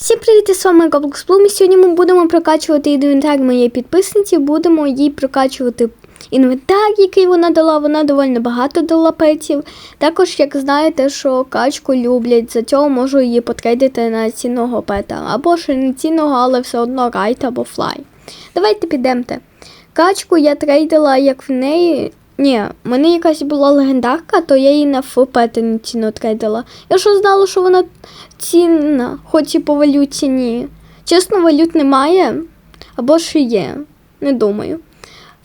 Всім привіт, з вами Roblox Bloom. І Сьогодні ми будемо прокачувати інвентар моєї підписниці. Будемо їй прокачувати інвентар, який вона дала. Вона доволі багато дала петів. Також, як знаєте, що качку люблять, за цього можу її потрейдити на цінного пета. Або ще не цінного, але все одно райт або флай. Давайте підемте. Качку я трейдила, як в неї. Ні, мене якась була легендарка, то я її на фпети не ціно трейдила. Я що знала, що вона цінна, хоч і по валюті ні. Чесно, валют немає, або ж є, не думаю.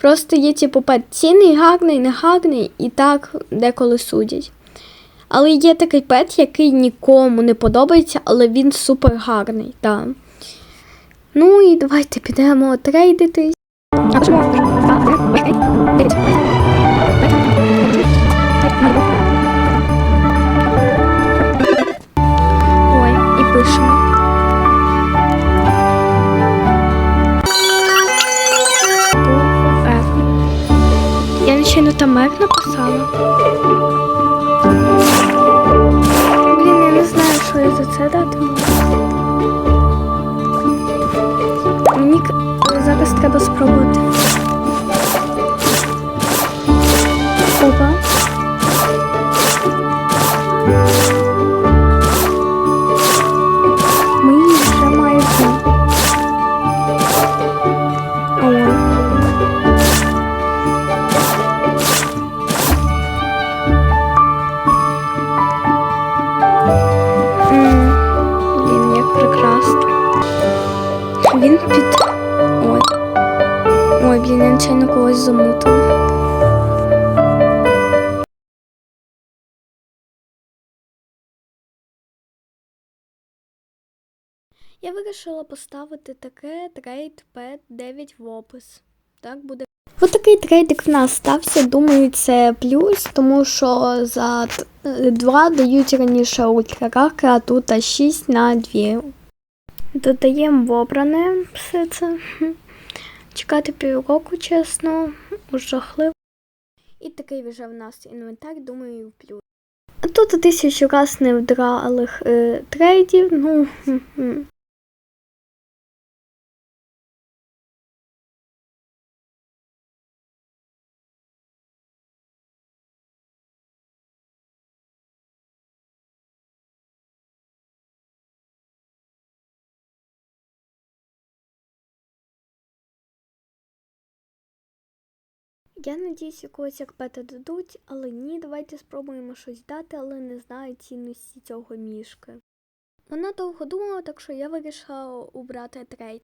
Просто є типу пет цінний, гарний, негарний, і так деколи судять. Але є такий пет, який нікому не подобається, але він супер гарний. Да. Ну і давайте підемо трейдитись. Ой, і пишемо. Я нечайно там Р написала. Блін, я не знаю, що я за це дати. Мені зараз треба спробувати. Він під. Ой. Ой, блін, я нечайно когось замутила. Я вирішила поставити таке трейд пет 9 в опис. Так буде. Ось такий трейдик в нас стався. Думаю, це плюс, тому що за 2 дають раніше ультрарарки, а тут а 6 на 2. Додаємо в обране все це. Чекати півроку, чесно, жахливо. І такий вже в нас інвентар, думаю, в плюс. Тут тисячу раз невдралих е, трейдів, ну. Я надіюсь, якогось як пета дадуть, але ні, давайте спробуємо щось дати, але не знаю цінності цього мішки. Вона довго думала, так що я вирішила убрати трейд.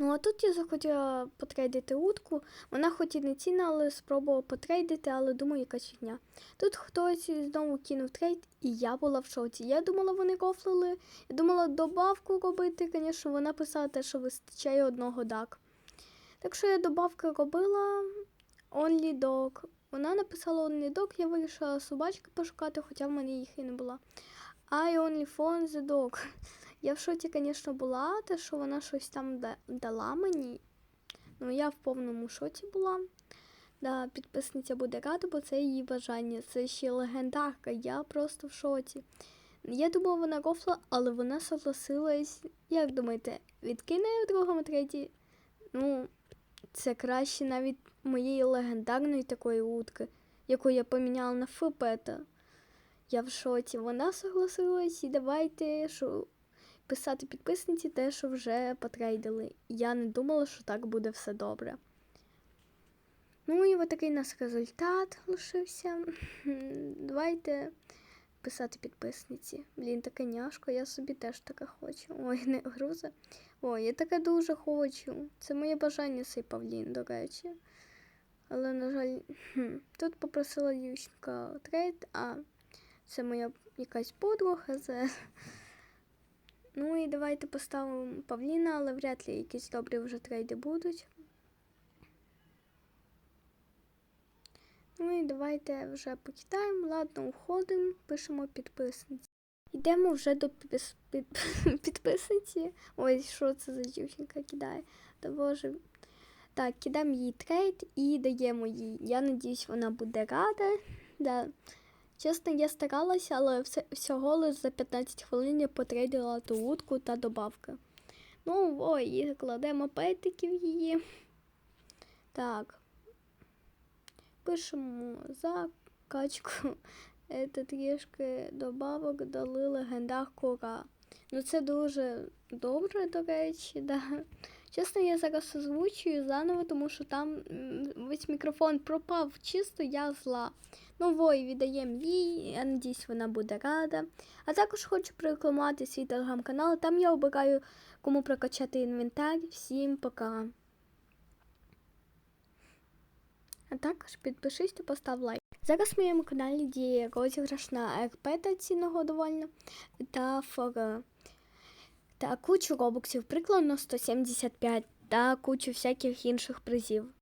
Ну а тут я захотіла потрейдити утку. Вона хоч і не цінна, але спробувала потрейдити, але думаю, яка фігня. Тут хтось знову кинув трейд, і я була в шоці. Я думала, вони кофлили. Я думала добавку робити. Звісно, вона писала те, що вистачає одного дак. Так що я добавки робила Only Dog. Вона написала Only Dog, я вирішила собачки пошукати, хоча в мене їх і не було. I only found the dog. Я в шоці, звісно, була, те, що вона щось там дала мені. Ну, я в повному шоці була. Да, підписниця буде рада, бо це її бажання. Це ще легендарка. Я просто в шоці. Я думала, вона рофла, але вона согласилась. Як думаєте, відкине в другому треті? Ну, це краще навіть моєї легендарної такої утки, яку я поміняла на фпета. Я в шоці. Вона согласилась і давайте що, писати підписниці те, що вже потрейдили. Я не думала, що так буде все добре. Ну і ось такий у нас результат лишився. Давайте писати підписниці. Блін, таке няшко, я собі теж таке хочу. Ой, не груза. Ой, я таке дуже хочу. Це моє бажання цей павлін, до речі. Але, на жаль, тут попросила дівчинка трейд, а це моя якась подруга. Це... Ну і давайте поставимо павліна, але вряд ли якісь добрі вже трейди будуть. Ну і давайте вже покидаємо. Ладно, уходимо, пишемо підписниці. Йдемо вже до підпис... під... підписниці. Ой, що це за дівчинка кидає? Та боже. Так, кидаємо їй трейд і даємо їй. Я надіюсь, вона буде рада. Да. Чесно, я старалася, але все, всього лише за 15 хвилин я потрейдила ту утку та добавки. Ну, ой, і кладемо петиків її. Так. Пишемо за качку. Це трішки добавок дали легендар Кора. Ну, це дуже добре, до речі, да. Чесно, я зараз озвучую заново, тому що там весь мікрофон пропав чисто, я зла. Вой, віддаємо їй, я надіюсь, вона буде рада. А також хочу прорекламувати свій телеграм-канал, там я обираю, кому прокачати інвентар. Всім пока. А також підпишись та постав лайк. Зараз в моєму каналі діє розіграш на РП та цінного довольно та фор та кучу робоксів, прикладно 175 та кучу всяких інших призів.